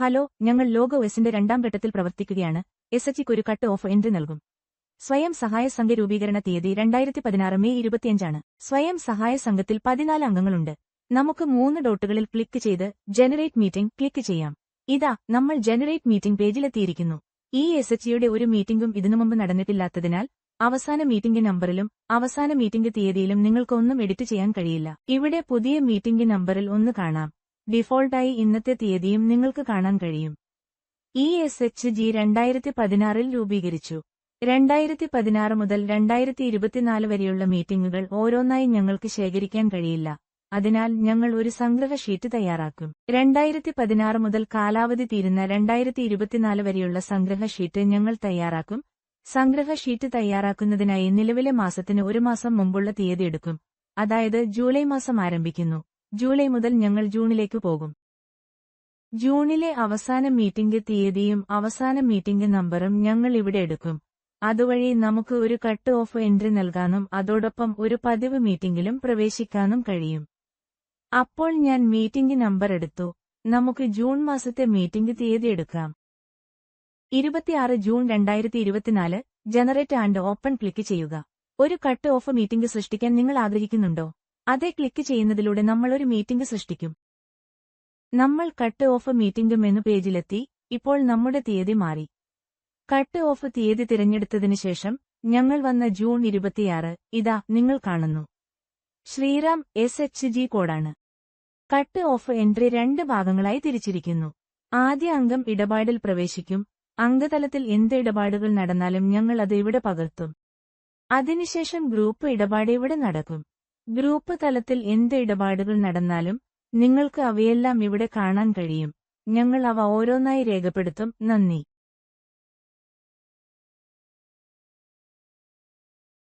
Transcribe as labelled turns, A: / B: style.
A: Hello ഞങ്ങൾ logo എസിന്റെ രണ്ടാം ഘട്ടത്തിൽ പ്രവർത്തിക്കുകയാണ്. എസ് എച്ചിക്ക് ഒരു കട്ട് ഓഫ് എൻട്രി നൽകും. സ്വയം സഹായ സംഘ രൂപീകരണ തീയതി രണ്ടായിരത്തി പതിനാറ് മെയ് ഇരുപത്തിയഞ്ചാണ്. സ്വയം സഹായ സംഘത്തിൽ പതിനാല് അംഗങ്ങളുണ്ട്. നമുക്ക് മൂന്ന് ഡോട്ടുകളിൽ ക്ലിക്ക് ചെയ്ത് ജനറേറ്റ് മീറ്റിംഗ് ക്ലിക്ക് ചെയ്യാം. ഇതാ നമ്മൾ ജനറേറ്റ് മീറ്റിംഗ് പേജിലെത്തിയിരിക്കുന്നു. ഈ എസ് എച്ചിയുടെ ഒരു മീറ്റിംഗും ഇതിനു മുമ്പ് നടന്നിട്ടില്ലാത്തതിനാൽ അവസാന മീറ്റിംഗ് നമ്പറിലും അവസാന മീറ്റിംഗ് തീയതിയിലും നിങ്ങൾക്കൊന്നും എഡിറ്റ് ചെയ്യാൻ കഴിയില്ല. ഇവിടെ പുതിയ മീറ്റിംഗ് നമ്പറിൽ ഒന്ന് കാണാം. ഡിഫോൾട്ടായി ഇന്നത്തെ തീയതിയും നിങ്ങൾക്ക് കാണാൻ കഴിയും. ഇ എസ് എച്ച് ജി രണ്ടായിരത്തി പതിനാറിൽ രൂപീകരിച്ചു. രണ്ടായിരത്തി പതിനാറ് മുതൽ രണ്ടായിരത്തി ഇരുപത്തിനാല് വരെയുള്ള മീറ്റിംഗുകൾ ഓരോന്നായി ഞങ്ങൾക്ക് ശേഖരിക്കാൻ കഴിയില്ല. അതിനാൽ ഞങ്ങൾ ഒരു സംഗ്രഹ ഷീറ്റ് തയ്യാറാക്കും. രണ്ടായിരത്തി പതിനാറ് മുതൽ കാലാവധി തീരുന്ന രണ്ടായിരത്തി ഇരുപത്തിനാല് വരെയുള്ള സംഗ്രഹ ഷീറ്റ് ഞങ്ങൾ തയ്യാറാക്കും. സംഗ്രഹ ഷീറ്റ് തയ്യാറാക്കുന്നതിനായി നിലവിലെ മാസത്തിന് ഒരു മാസം മുമ്പുള്ള തീയതി എടുക്കും. അതായത് ജൂലൈ മാസം ആരംഭിക്കുന്നു. ജൂലൈ മുതൽ ഞങ്ങൾ ജൂണിലേക്ക് പോകും. ജൂണിലെ അവസാന മീറ്റിംഗ് തീയതിയും അവസാന മീറ്റിംഗ് നമ്പറും ഞങ്ങൾ ഇവിടെ എടുക്കും. അതുവഴി നമുക്ക് ഒരു കട്ട് ഓഫ് എൻട്രി നൽകാനും അതോടൊപ്പം ഒരു പതിവ് മീറ്റിംഗിലും പ്രവേശിക്കാനും കഴിയും. അപ്പോൾ ഞാൻ മീറ്റിംഗ് നമ്പർ എടുത്തു. നമുക്ക് ജൂൺ മാസത്തെ മീറ്റിംഗ് തീയതി എടുക്കാം. ഇരുപത്തിയാറ് ജൂൺ രണ്ടായിരത്തി ഇരുപത്തിനാല് ജനറേറ്റ് ആൻഡ് ഓപ്പൺ ക്ലിക്ക് ചെയ്യുക. ഒരു കട്ട് ഓഫ് മീറ്റിംഗ് സൃഷ്ടിക്കാൻ നിങ്ങൾ ആഗ്രഹിക്കുന്നുണ്ടോ? അതെ ക്ലിക്ക് ചെയ്യുന്നതിലൂടെ നമ്മൾ ഒരു മീറ്റിംഗ് സൃഷ്ടിക്കും. നമ്മൾ കട്ട് ഓഫ് മീറ്റിംഗ് മെനു പേജിലെത്തി ഇപ്പോൾ നമ്മുടെ തീയതി മാറി. കട്ട് ഓഫ് തീയതി തിരഞ്ഞെടുത്തതിനു ശേഷം ഞങ്ങൾ വന്ന ജൂൺ ഇരുപത്തിയാറ് ഇതാ നിങ്ങൾ കാണുന്നു. ശ്രീറാം എസ് എച്ച് ജി കോഡാണ്. കട്ട് ഓഫ് എൻട്രി രണ്ട് ഭാഗങ്ങളായി തിരിച്ചിരിക്കുന്നു. ആദ്യ അംഗം ഇടപാടിൽ പ്രവേശിക്കും അംഗതലത്തിൽ എന്ത് ഇടപാടുകൾ നടന്നാലും ഞങ്ങൾ അത് ഇവിടെ പകർത്തും. അതിനുശേഷം ഗ്രൂപ്പ് ഇടപാട് ഇവിടെ നടക്കും. ഗ്രൂപ്പ് തലത്തിൽ എന്ത് ഇടപാടുകൾ നടന്നാലും നിങ്ങൾക്ക് അവയെല്ലാം ഇവിടെ കാണാൻ കഴിയും. ഞങ്ങൾ അവ ഓരോന്നായി രേഖപ്പെടുത്തും. നന്ദി.